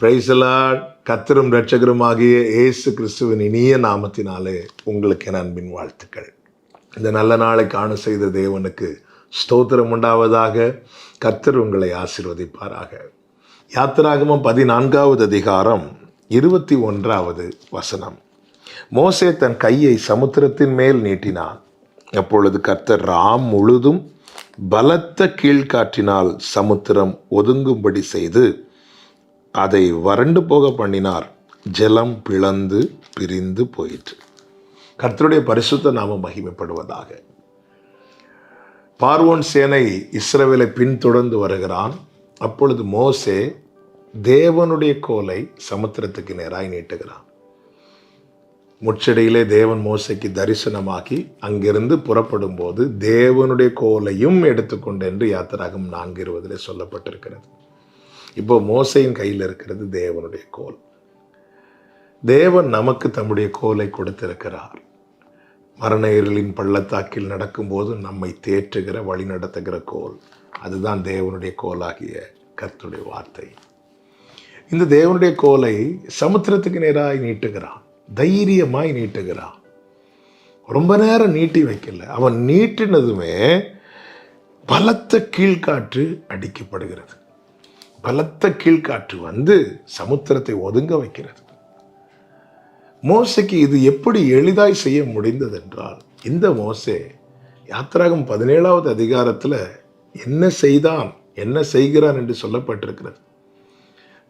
பிரைசலாட் கத்தரும் ரட்சகருமாகிய இயேசு கிறிஸ்துவின் இனிய நாமத்தினாலே உங்களுக்கு என் அன்பின் வாழ்த்துக்கள். இந்த நல்ல நாளை காண செய்த தேவனுக்கு ஸ்தோத்திரம் உண்டாவதாக. கர்த்தர் உங்களை ஆசிர்வதிப்பாராக. யாத்திராகமம் பதினான்காவது அதிகாரம் இருபத்தி ஒன்றாவது வசனம். மோசே தன் கையை சமுத்திரத்தின் மேல் நீட்டினான். அப்பொழுது கர்த்தர் ராம் முழுதும் பலத்த கீழ்காற்றினால் சமுத்திரம் ஒதுங்கும்படி செய்து அதை வறண்டு போக பண்ணினார். ஜலம் பிளந்து பிரிந்து போயிற்று. கர்த்தருடைய பரிசுத்த நாம மகிமைப்படுவதாக. பார்வோன் சேனை இஸ்ரவேலை பின்தொடர்ந்து வருகிறான். அப்பொழுது மோசே தேவனுடைய கோலை சமுத்திரத்துக்கு நேராய் நீட்டுகிறான். முச்சடியிலே தேவன் மோசைக்கு தரிசனமாக்கி அங்கிருந்து புறப்படும் போது தேவனுடைய கோலையும் எடுத்துக்கொண்டு என்று யாத்திராகம் நான்கு இருபதிலே சொல்லப்பட்டிருக்கிறது. இப்போ மோசையின் கையில் இருக்கிறது தேவனுடைய கோல். தேவன் நமக்கு தம்முடைய கோலை கொடுத்திருக்கிறார். மரண இருளின் பள்ளத்தாக்கில் நடக்கும்போது நம்மை தேற்றுகிற வழி நடத்துகிற கோல். அதுதான் தேவனுடைய கோலாகிய கர்த்துடைய வார்த்தை. இந்த தேவனுடைய கோலை சமுத்திரத்துக்கு நேராக நீட்டுகிறான். தைரியமாய் நீட்டுகிறான். ரொம்ப நேரம் நீட்டி வைக்கல. அவன் நீட்டினதுமே பலத்த கீழ்காற்று அடிக்கப்படுகிறது. பலத்த கீழ்காற்று வந்து சமுத்திரத்தை ஒதுங்க வைக்கிறது. மோசைக்கு இது எப்படி எளிதாய் செய்ய முடிந்தது என்றால் இந்த மோசே யாத்திராகம் பதினேழாவது அதிகாரத்தில் என்ன செய்தான் என்ன செய்கிறான் என்று சொல்லப்பட்டிருக்கிறது.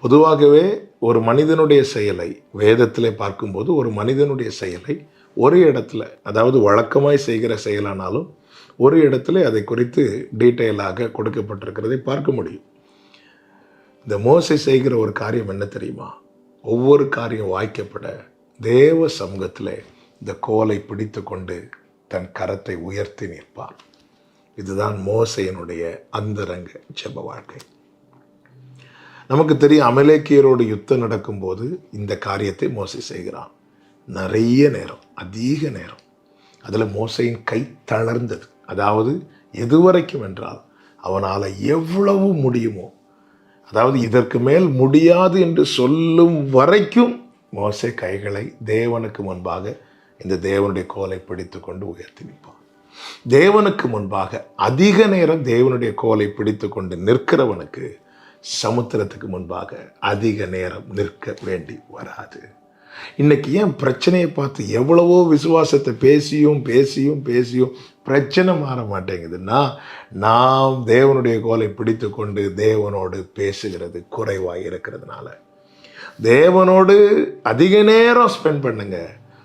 பொதுவாகவே ஒரு மனிதனுடைய செயலை வேதத்தில் பார்க்கும்போது ஒரு மனிதனுடைய செயலை ஒரு இடத்துல அதாவது வழக்கமாய் செய்கிற செயலானாலும் ஒரு இடத்துல அதை குறித்து டீட்டெயிலாக கொடுக்கப்பட்டிருக்கிறதை பார்க்க முடியும். இந்த மோசை செய்கிற ஒரு காரியம் என்ன தெரியுமா? ஒவ்வொரு காரியம் வாய்க்கப்பட தேவ சமூகத்தில் இந்த கோலை பிடித்து கொண்டு தன் கரத்தை உயர்த்தி நிற்பார். இதுதான் மோசையனுடைய அந்தரங்க ஜெப வாழ்க்கை. நமக்கு தெரியும் அமலேக்கியரோடு யுத்தம் நடக்கும்போது இந்த காரியத்தை மோசை செய்கிறான். நிறைய நேரம் அதிக நேரம். அதில் மோசையின் கை தளர்ந்தது. அதாவது எதுவரைக்கும் என்றால் அவனால் எவ்வளவு முடியுமோ அதாவது இதற்கு மேல் முடியாது என்று சொல்லும் வரைக்கும் மோசை கைகளை தேவனுக்கு முன்பாக இந்த தேவனுடைய கோலை பிடித்து கொண்டு உயர்த்தி நிற்பான். தேவனுக்கு முன்பாக அதிக நேரம் தேவனுடைய கோலை பிடித்து கொண்டு நிற்கிறவனுக்கு சமுத்திரத்துக்கு முன்பாக அதிக நேரம் நிற்க வேண்டி வராது. இன்னைக்கு ஏன் பிரச்சனையை பார்த்து எவ்வளவோ விசுவாசத்தை பேசியும் பேசியும் பேசியும் பிரச்சனை மாற மாட்டேங்குதுன்னா நாம் தேவனுடைய கோலை பிடித்து கொண்டு தேவனோடு பேசுகிறது குறைவாக இருக்கிறதுனால. தேவனோடு அதிக நேரம் ஸ்பெண்ட் பண்ணுங்க.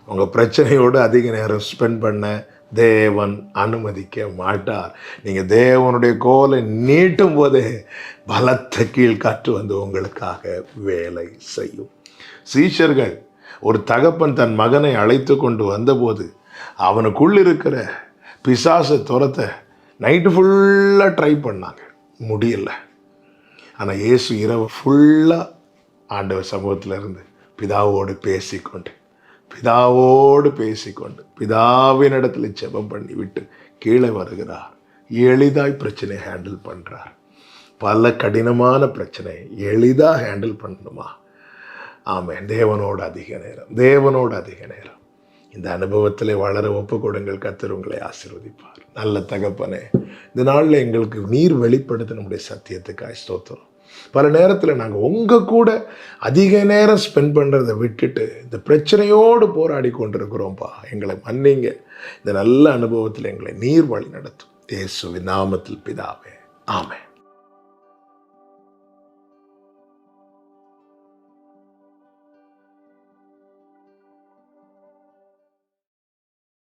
உங்கள் பிரச்சனையோடு அதிக நேரம் ஸ்பெண்ட் பண்ண தேவன் அனுமதிக்க மாட்டார். நீங்கள் தேவனுடைய கோலை நீட்டும் போதே பலத்த கீழ் காற்று வந்து உங்களுக்காக வேலை செய்யும். சீஷர்கள் ஒரு தகப்பன் தன் மகனை அழைத்து கொண்டு வந்தபோது அவனுக்குள் இருக்கிற பிசாசை துரத்த நைட்டு ஃபுல்லாக ட்ரை பண்ணாங்க. முடியல. ஆனால் இயேசு இரவு ஃபுல்லாக ஆண்டவர் சமூகத்தில் இருந்து பிதாவோடு பேசிக்கொண்டு பிதாவோடு பேசிக்கொண்டு பிதாவின் இடத்துல ஜெபம் பண்ணி விட்டு கீழே வருகிறார். எளிதாய் பிரச்சனையை ஹேண்டில் பண்ணுறார் பல கடினமான பிரச்சனை எளிதாக ஹேண்டில் பண்ணணுமா? ஆமாம் தேவனோடு அதிக நேரம். தேவனோடு அதிக நேரம். இந்த அனுபவத்தில் வளர ஒப்பு கொடுங்கள் கத்தர் உங்களை ஆசீர்வதிப்பார். நல்ல தகப்பனே இந்த நாளில் எங்களுக்கு நீர் வெளிப்படுத்த நம்முடைய சத்தியத்துக்காய் ஸ்தோத்திரம். பல நேரத்தில் நாங்கள் உங்கள் கூட அதிக நேரம் ஸ்பெண்ட் பண்ணுறதை விட்டுட்டு இந்த பிரச்சனையோடு போராடி கொண்டிருக்கிறோம்ப்பா எங்களை மன்னிங்க. இந்த நல்ல அனுபவத்தில் எங்களை நீர் வழி நடத்தும் இயேசுவின் நாமத்தில் பிதாவே. ஆமென்.